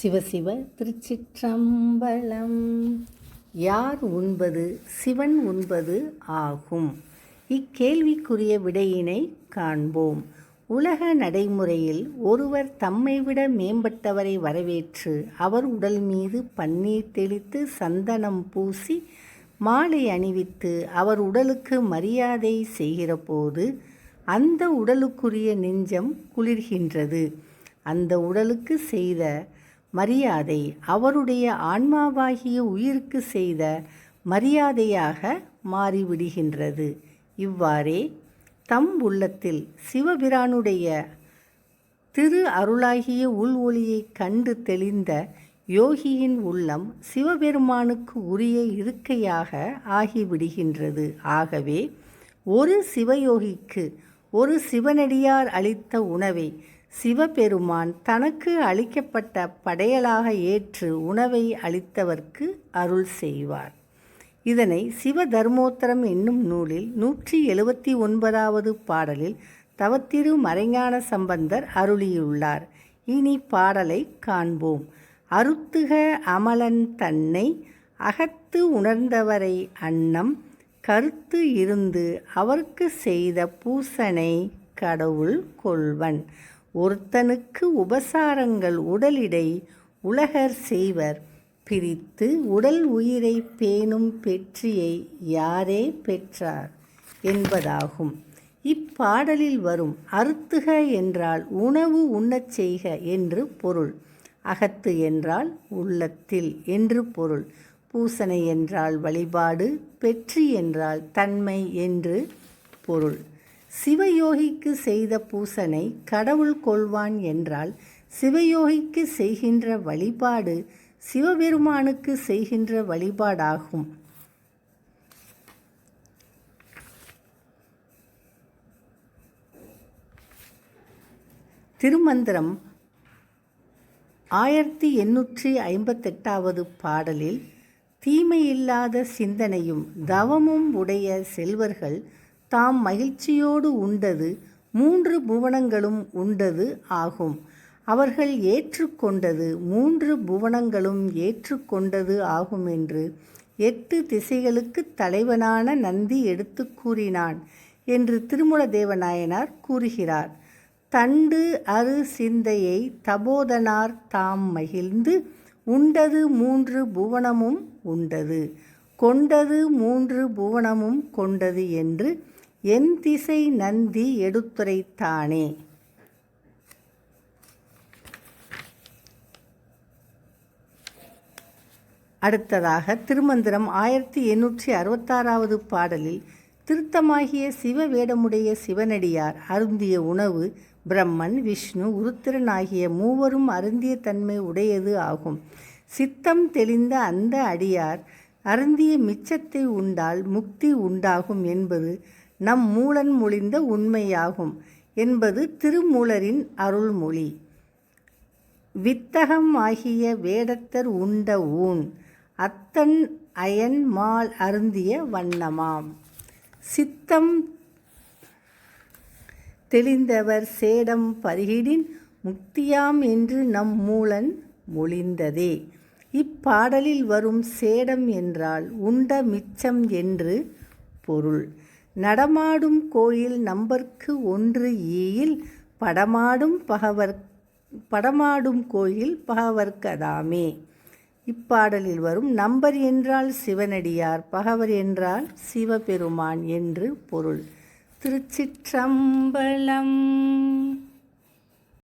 சிவசிவ திருச்சிற்றம்பலம். யார் உண்பது சிவன் உண்பது ஆகும். இக்கேள்விக்குரிய விடையினை காண்போம். உலக நடைமுறையில் ஒருவர் தம்மை விட மேம்பட்டவரை வரவேற்று அவர் உடல் மீது பன்னீர் தெளித்து சந்தனம் பூசி மாலை அணிவித்து அவர் உடலுக்கு மரியாதை செய்கிறபோது அந்த உடலுக்குரிய நெஞ்சம் குளிர்கின்றது. அந்த உடலுக்கு செய்த மரியாதை அவருடைய ஆன்மாவாகிய உயிருக்கு செய்த மரியாதையாக மாறிவிடுகின்றது. இவ்வாறே தம் உள்ளத்தில் சிவபிரானுடைய திரு அருளாகிய உள் ஒளியைக் கண்டு தெளிந்த யோகியின் உள்ளம் சிவபெருமானுக்கு உரிய இருக்கையாக ஆகிவிடுகின்றது. ஆகவே ஒரு சிவயோகிக்கு ஒரு சிவனடியார் அளித்த உணவை சிவபெருமான் தனக்கு அளிக்கப்பட்ட படையலாக ஏற்று உணவை அளித்தவர்க்கு அருள் செய்வார். இதனை சிவ தர்மோத்தரம் என்னும் நூலில் நூற்றி எழுபத்தி ஒன்பதாவது பாடலில் தவத்திரு மறைஞான சம்பந்தர் அருளியுள்ளார். இனி பாடலை காண்போம். அருத்துக அமலன் தன்னை அகத்து உணர்ந்தவரை அன்னம் கருத்து இருந்து அவர்க்கு செய்த பூசனை கடவுள் கொள்வன். ஒருத்தனுக்கு உபசாரங்கள் உடலிடை உலகர் செய்வர். பிரித்து உடல் உயிரை பேணும் பெற்றியை யாரே பெற்றார் என்பதாகும். இப்பாடலில் வரும் அருத்துக என்றால் உணவு உண்ணச் செய்க என்று பொருள். அகத்து என்றால் உள்ளத்தில் என்று பொருள். பூசனை என்றால் வழிபாடு பெற்றி என்றால் தன்மை என்று பொருள். சிவயோகிக்கு செய்த பூசனை கடவுள் கொள்வான் என்றால் சிவயோகிக்கு செய்கின்ற வழிபாடு சிவபெருமானுக்கு செய்கின்ற வழிபாடாகும். திருமந்திரம் ஆயிரத்தி எண்ணூற்றி ஐம்பத்தெட்டாவது பாடலில் தீமையில்லாத சிந்தனையும் தவமும் உடைய செல்வர்கள் தாம் மகிழ்ச்சியோடு உண்டது மூன்று புவனங்களும் உண்டது ஆகும். அவர்கள் ஏற்றுக்கொண்டது மூன்று புவனங்களும் ஏற்றுக்கொண்டது ஆகும் என்று எட்டு திசைகளுக்கு தலைவனான நந்தி எடுத்து கூறினான் என்று திருமல தேவநாயனார் கூறுகிறார். தண்டு அரு சிந்தையை தபோதனார் தாம் மகிழ்ந்து உண்டது மூன்று புவனமும் உண்டது கொண்டது மூன்று புவனமும் கொண்டது என்று என் திசை நந்தி எடுத்துரைத்தானே? அடுத்ததாக திருமந்திரம் ஆயிரத்தி எண்ணூற்றி அறுபத்தாறாவது பாடலில் திருத்தமாகிய சிவ வேடமுடைய சிவனடியார் அருந்திய உணவு பிரம்மன் விஷ்ணு உருத்திரன் ஆகிய மூவரும் அருந்திய தன்மை உடையது ஆகும். சித்தம் தெளிந்த அந்த அடியார் அருந்திய மிச்சத்தை உண்டால் முக்தி உண்டாகும் என்பது நம் மூலன் மொழிந்த உண்மையாகும் என்பது திருமூலரின் அருள்மொழி. வித்தகம் ஆகிய வேடத்தர் உண்ட ஊன் அத்தன் அயன் மால் அருந்திய வண்ணமாம். சித்தம் தெளிந்தவர் சேடம் பருகிடின் முக்தியாம் என்று நம் மூலன் மொழிந்ததே. இப்பாடலில் வரும் சேடம் என்றால் உண்ட மிச்சம் என்று பொருள். நடமாடும் கோயில் நம்பர்க்கு ஒன்று ஈயில் படமாடும் பகவர் படமாடும் கோயில் பகவர்க்கதாமே இப்பாடலில் வரும் நம்பர் என்றால் சிவனடியார் பகவர் என்றால் சிவபெருமான் என்று பொருள். திருச்சிற்றம்பலம்